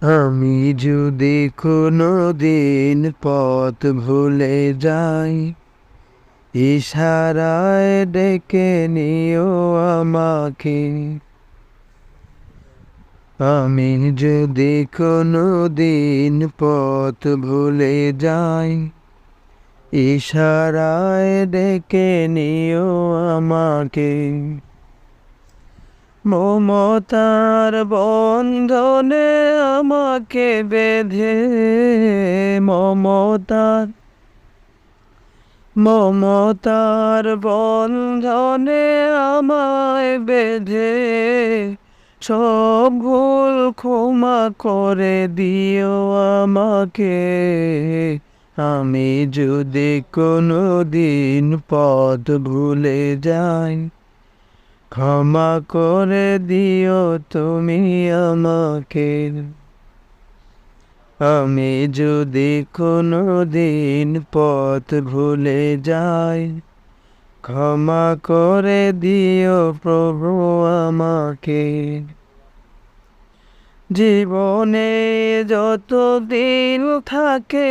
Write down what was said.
আমি যদি কোনো দিন পথ ভুলে যাই, ইশারায় ডেকে নিও আমাকে। আমি যদি কোনো দিন পথ ভুলে যাই, ইশারায় ডেকে নিও আমাকে। মমতার বন্ধনে আমাকে বেঁধে, মমতার মমতার বন্ধনে আমায় বেঁধে, সব ভুল ক্ষমা করে দিও আমাকে। আমি যদি কোনো দিন পথ ভুলে যাই ক্ষমা করে দিও তুমি আমাকে। আমি যদি কোনো দিন পথ ভুলে যাই, ক্ষমা করে দিও প্রভু আমাকে। জীবনে যত দিন থাকে